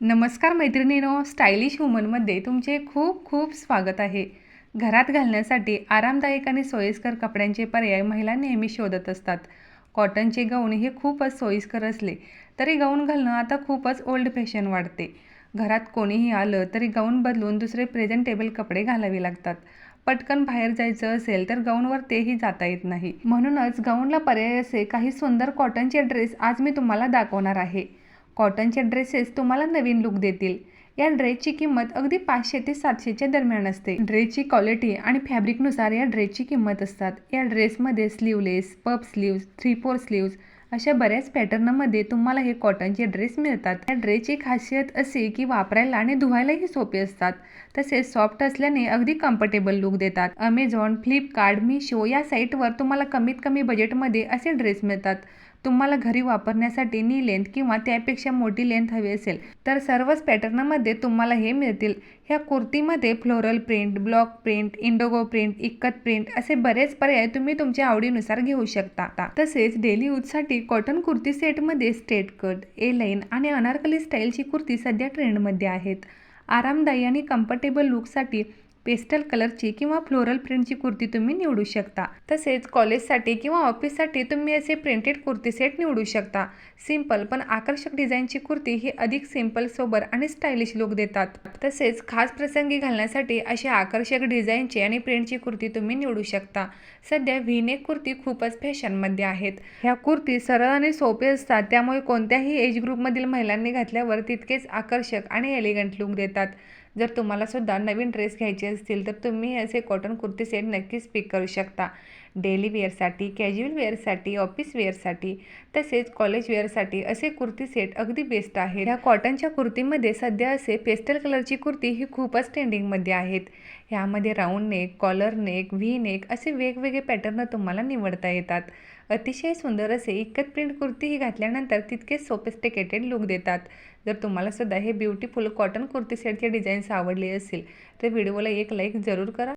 नमस्कार मैत्रिणीनो स्टायलिश वुमनमध्ये तुमचे खूप खूप स्वागत आहे. घरात घालण्यासाठी आरामदायक आणि सोयीस्कर कपड्यांचे पर्याय महिला नेहमी शोधत असतात. कॉटनचे गाऊन हे खूपच सोयीस्कर असले तरी गाऊन घालणं आता खूपच ओल्ड फॅशन वाढते. घरात कोणीही आलं तरी गाऊन बदलून दुसरे प्रेझेंटेबल कपडे घालावे लागतात. पटकन बाहेर जायचं असेल तर गाऊनवर तेही जाता येत नाही. म्हणूनच गाऊनला पर्याय असे काही सुंदर कॉटनचे ड्रेस आज मी तुम्हाला दाखवणार आहे. कॉटनचे ड्रेसेस तुम्हाला नवीन लुक देतील. या ड्रेसची किंमत अगदी पाचशे ते सातशेच्या दरम्यान असते. ड्रेसची क्वालिटी आणि फॅब्रिकनुसार या ड्रेसची किंमत असतात. या ड्रेसमध्ये स्लीवलेस पप स्लीव्ज थ्री फोर स्लीव्ज अशा बऱ्याच पॅटर्नमध्ये तुम्हाला हे कॉटनचे ड्रेस मिळतात. या ड्रेसची खासियत असे की वापरायला आणि धुवायलाही सोपे असतात. तसेच सॉफ्ट असल्याने अगदी कम्फर्टेबल लुक देतात. अमेझॉन फ्लिपकार्ट मिशो या साईटवर तुम्हाला कमीत कमी बजेटमध्ये असे ड्रेस मिळतात. तुम्हाला घरी वापरण्यासाठी नी लेंथ किंवा त्यापेक्षा मोठी लेंथ हवी असेल तर सर्वच पॅटर्नमध्ये तुम्हाला हे मिळतील. ह्या कुर्तीमध्ये floral print block print indigo print ikat print असे बरेच पर्याय तुम्ही तुमच्या आवडीनुसार घेऊ शकता. तसेच डेली यूजसाठी कॉटन कुर्ती सेटमध्ये स्ट्रेट कट ए लाईन आणि अनारकली स्टाईलची कुर्ती सध्या ट्रेंडमध्ये आहेत. आरामदायी आणि कम्फर्टेबल लुकसाठी पेस्टल कलरची किंवा फ्लोरल प्रिंटची कुर्ती तुम्ही निवडू शकता. तसेच कॉलेजसाठी किंवा ऑफिससाठी तुम्ही असे प्रिंटेड कुर्ती सेट निवडू शकता. सिंपल पण आकर्षक डिझाईनची कुर्ती ही अधिक सिंपल सोबर आणि स्टायलिश लुक देतात. तसेच खास प्रसंगी घालण्यासाठी अशी आकर्षक डिझाईनची आणि प्रिंटची कुर्ती तुम्ही निवडू शकता. सध्या व्हीनेक कुर्ती खूपच फॅशनमध्ये आहेत. ह्या कुर्ती सरळ आणि सोपे असतात. त्यामुळे कोणत्याही एज ग्रुपमधील महिलांनी घातल्यावर तितकेच आकर्षक आणि एलिगंट लुक देतात. जर तुम्हाला सुद्धा नवीन ड्रेस घ्यायचे असतील तर तुम्ही असे कॉटन कुर्ती सेट नक्कीच पिक करू शकता. डेली वेअरसाठी कॅज्युअल वेअरसाठी ऑफिस वेअरसाठी तसेच कॉलेज वेअरसाठी असे कुर्ती सेट अगदी बेस्ट आहेत. ह्या कॉटनच्या कुर्तीमध्ये सध्या असे पेस्टल कलरची कुर्ती ही खूपच ट्रेंडिंगमध्ये आहेत. ह्यामध्ये round neck collar neck V neck असे वेगवेगळे पॅटर्न तुम्हाला निवडता येतात. अतिशय सुंदर असे इकत प्रिंट कुर्ती ही घातल्यानंतर तितकेच सोफिस्टिकेटेड लुक देतात. जर तुम्हाला सुद्धा हे ब्युटीफुल कॉटन कुर्ती सेटचे डिझाईन्स आवडले असेल तर व्हिडिओला एक लाईक जरूर करा.